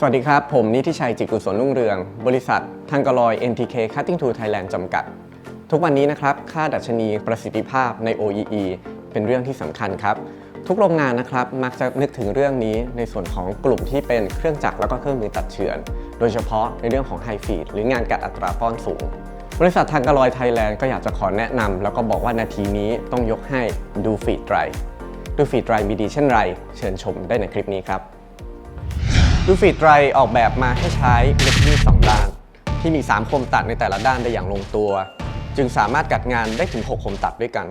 สวัสดีครับ ผมนิติชัยจิกุศลรุ่งเรือง บริษัททังกลอย NTK Cutting Tool Thailand จำกัด ทุกวันนี้นะครับ ค่าดัชนีประสิทธิภาพใน OEE เป็นเรื่องที่สำคัญครับ ทุกโรงงานนะครับ มักจะนึกถึงเรื่องนี้ในส่วนของกลุ่มที่เป็นเครื่องจักรแล้วก็เครื่องมือตัดเฉือน โดยเฉพาะในเรื่องของไฮฟีดหรืองานกัดอัตราป้อนสูง บริษัททังกลอยไทยแลนด์ก็อยากจะขอแนะนำแล้วก็บอกว่านาทีนี้ต้องยกให้ดูฟีดไ i ดูฟีดไ i มีดีเช่นไร เชิญชมได้ในคลิปนี้ครับ ดูฟีดไ i ออกแบบมาให้ใช้เล็กมีดสองด้าน ที่มี 3 คมตัดในแต่ละด้านได้อย่างลงตัว จึงสามารถกัดงานได้ถึง 6 คมตัดด้วยกัน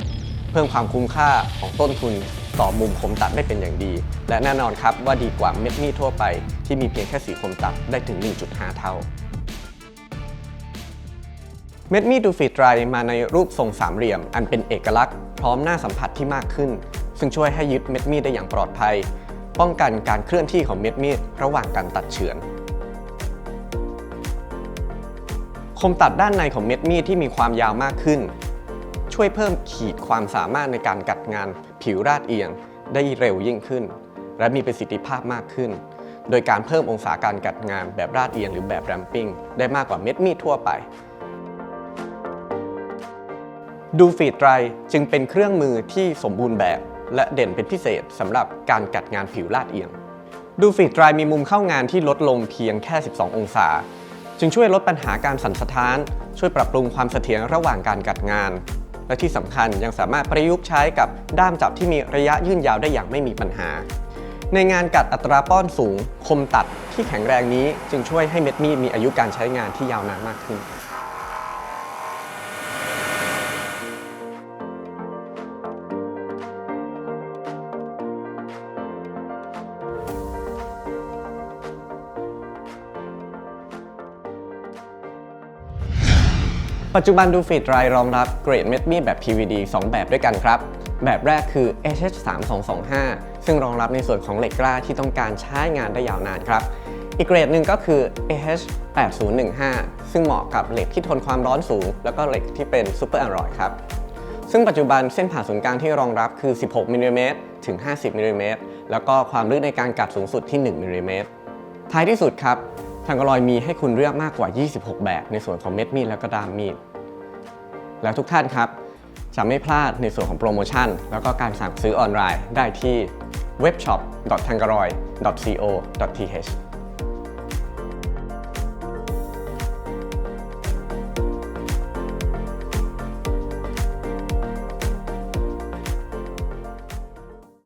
เพิ่มความคุ้มค่าของต้นทุนต่อมุมคมตัดได้เป็นอย่างดี และแน่นอนครับว่าดีกว่าเม็ดมีดทั่วไป ที่มีเพียงแค่สีคมตัดได้ถึง 1.5 เท่า เม็ดมีดดูฟีดไรมาในรูปทรงสามเหลี่ยม อันเป็นเอกลักษณ์ พร้อมหน้าสัมผัสที่มากขึ้น ซึ่งช่วยให้ยึดเม็ดมีดได้อย่างปลอดภัย ป้องกันการเคลื่อนที่ของเม็ดมีดระหว่างการตัดเฉือน คมตัดด้านในของเม็ดมีดที่มีความยาวมากขึ้น ช่วยเพิ่มขีดความสามารถในการกัดงานผิวราดเอียงได้เร็วยิ่งขึ้น และมีประสิทธิภาพมากขึ้น โดยการเพิ่มองศาการกัดงานแบบราดเอียงหรือแบบแรมปิ้งได้มากกว่าเม็ดมีดทั่วไปดูฟีดไรจึงเป็นเครื่องมือที่สมบูรณ์แบบ และเด่นเป็นพิเศษสำหรับการกัดงานผิวลาดเอียง ดูฟีดไรมีมุมเข้างานที่ลดลงเพียงแค่ 12 องศา จึงช่วยลดปัญหาการสั่นสะท้าน ช่วยปรับปรุงความเสถียรระหว่างการกัดงาน และที่สำคัญยังสามารถประยุกต์ใช้กับด้ามจับที่มีระยะยื่นยาวได้อย่างไม่มีปัญหา ในงานกัดอัตราป้อนสูง คมตัดที่แข็งแรงนี้จึงช่วยให้เม็ดมีดมีอายุการใช้งานที่ยาวนานมากขึ้น ปัจจุบันดูฟีดไรรองรับเกรดเม็ดมีดแบบ PVD 2 แบบด้วยกันครับ แบบแรกคือ HH3225 ซึ่งรองรับในส่วนของเหล็กกล้าที่ต้องการใช้งานได้ยาวนานครับ อีกเกรดหนึ่งก็คือ AH8015 ซึ่งเหมาะกับเหล็กที่ทนความร้อนสูง แล้วก็เหล็กที่เป็นซูเปอร์อ l ลอยครับซึ่งปัจจุบันเส้นผ่าศูนย์กลางที่รองรับคือ 16มิลลิเมตรถึง 50มิลลิเมตรแล้วก็ความลึกในการกัดสูงสุดที่ 1มิลลิเมตรท้ายที่สุดครับ ทางกลอยมีให้คุณเลือกมากกว่า 26 แบบ ในส่วนของเม็ดมีดและก็ดามมีด แล้วทุกท่านครับ จะไม่พลาดในส่วนของโปรโมชั่น แล้วก็การสั่งซื้อออนไลน์ได้ที่ webshop.tangaroy.co.th